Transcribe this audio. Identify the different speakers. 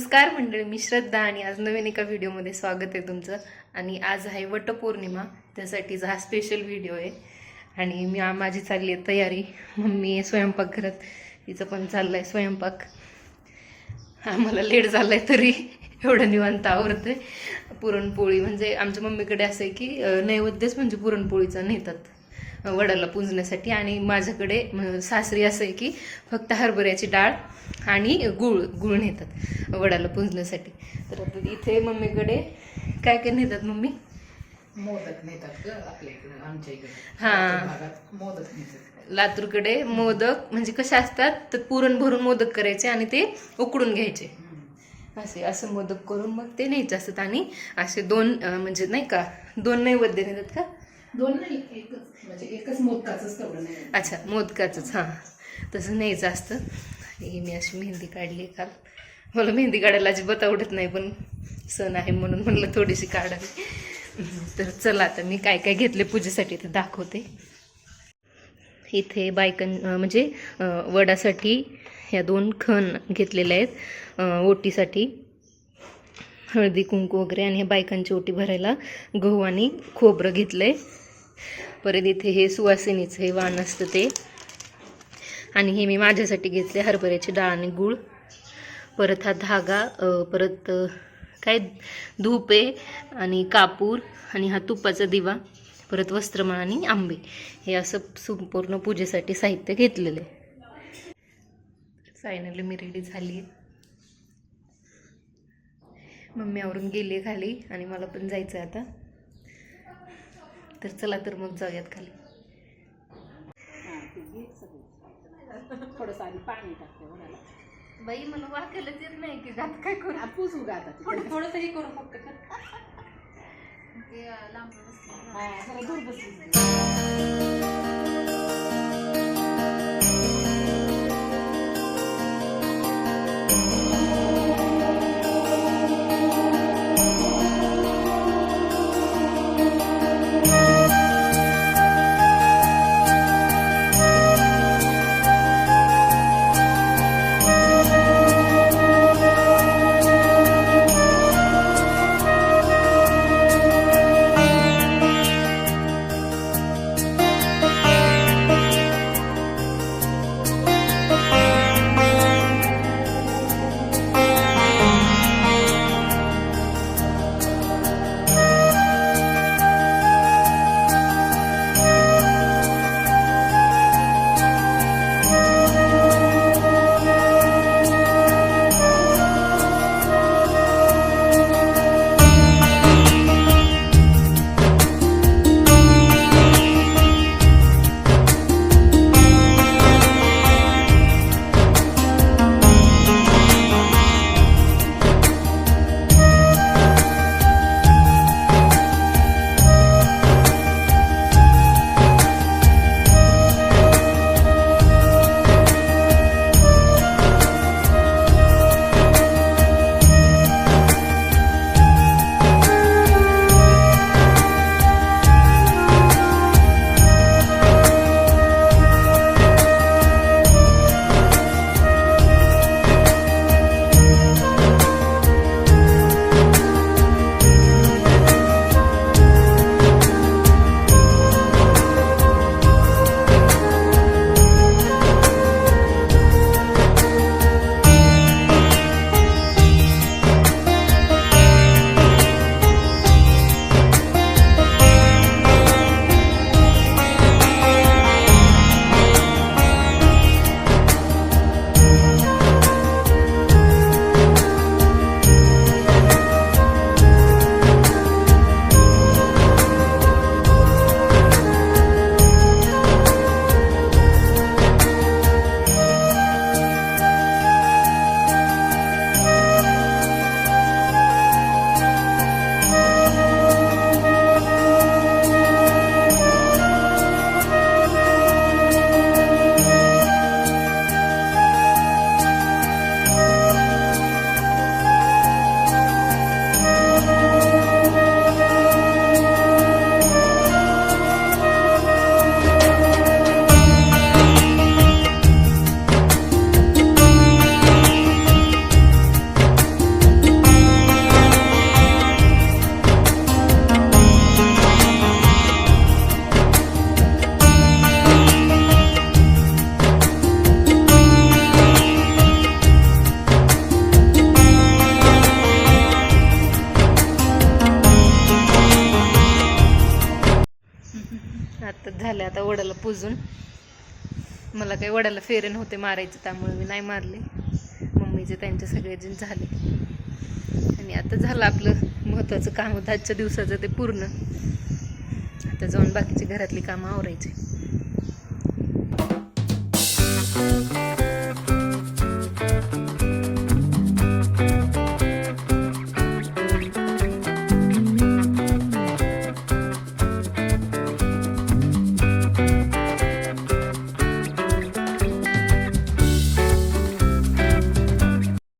Speaker 1: नमस्कार मंडळी मी श्रद्धा आणि आज नवीन एका व्हिडिओमध्ये स्वागत आहे तुमचं. आणि आज आहे वटपौर्णिमा त्यासाठीचा हा स्पेशल व्हिडिओ आहे. आणि मी माझी चालली आहे तयारी. मम्मी आहे स्वयंपाकघरात तिचं पण चाललं आहे स्वयंपाक. आम्हाला लेट झाला आहे तरी एवढं निवांत आवडतंय पुरणपोळी म्हणजे आमच्या मम्मीकडे असं आहे की नैवेद्यच म्हणजे पुरणपोळीचा नेतात. वडाला पुजण्यासाठी आणि माझ्याकडे सासरी असं आहे की फक्त हरभऱ्याची डाळ आणि गुळ गुळ नेतात वडाला पुजण्यासाठी. तर इथे मम्मीकडे काय काय नेतात मम्मी?
Speaker 2: मोदक नेतात ग आपल्या इकडे आमच्या इकडे.
Speaker 1: हा.
Speaker 2: मोदक नेतात.
Speaker 1: लातूरकडे मोदक म्हणजे कसे असतात? तर पुरण भरून मोदक करायचे आणि ते उकडून घ्यायचे. असे असं मोदक करून मग ते न्यायचे असतात आणि असे दोन म्हणजे नाही का दोन नैवेद्य नेतात का?
Speaker 2: दोन नाही एकच. म्हणजे एकच मोदकाच तेवढं नाही.
Speaker 1: अच्छा मोदकाचंच हां. तसं न्यायचं असतं ही मी अशी मेहंदी काढली काल. मला मेहंदी काढायला अजिबात आवडत नाही पण सण आहे म्हणून म्हणलं थोडीशी काढावी. तर चला आता मी काय काय घेतले पूजेसाठी ते दाखवते. इथे बायकन म्हणजे वडासाठी ह्या दोन खण घेतलेल्या आहेत ओटीसाठी. हळदी कुंकू वगैरे आणि ह्या बायकांची ओटी भरायला गहू आणि खोबरं घेतलं आहे परत इथे हे सुवासिनीचं हे वाण असतं ते. आणि हे मी माझ्यासाठी घेतले हरभऱ्याची डाळ आणि गूळ. परत हा धागा परत काय? धूप आहे आणि कापूर आणि हा तुपाचा दिवा. परत वस्त्रमाळ आणि आंबे. हे असं संपूर्ण पूजेसाठी साहित्य घेतलेलं आहे. फायनली मी रेडी झाली आहे मम्मी आवरून गेली खाली आणि मला पण जायचं आहे आता. तर चला तर मग जाऊयात खाली.
Speaker 2: थोडस पाणी टाकते म्हणाला.
Speaker 1: बाई मला वाकायलाच येत नाही की गात काय करू?
Speaker 2: पूज उगा आता
Speaker 1: थोडं थोडंसं हे करू. फक्त
Speaker 2: हा, जरा दूर बसली
Speaker 1: आता वडाला पुजून. मला काही वडाला फेरेन होते मारायचे त्यामुळे मी नाही मारले. मम्मीचे त्यांचे सगळेजण झाले. आणि आता झालं आपलं महत्त्वाचं काम. होतं आजच्या दिवसाचं ते पूर्ण. आता जाऊन बाकीचे घरातली कामं आवरायचे.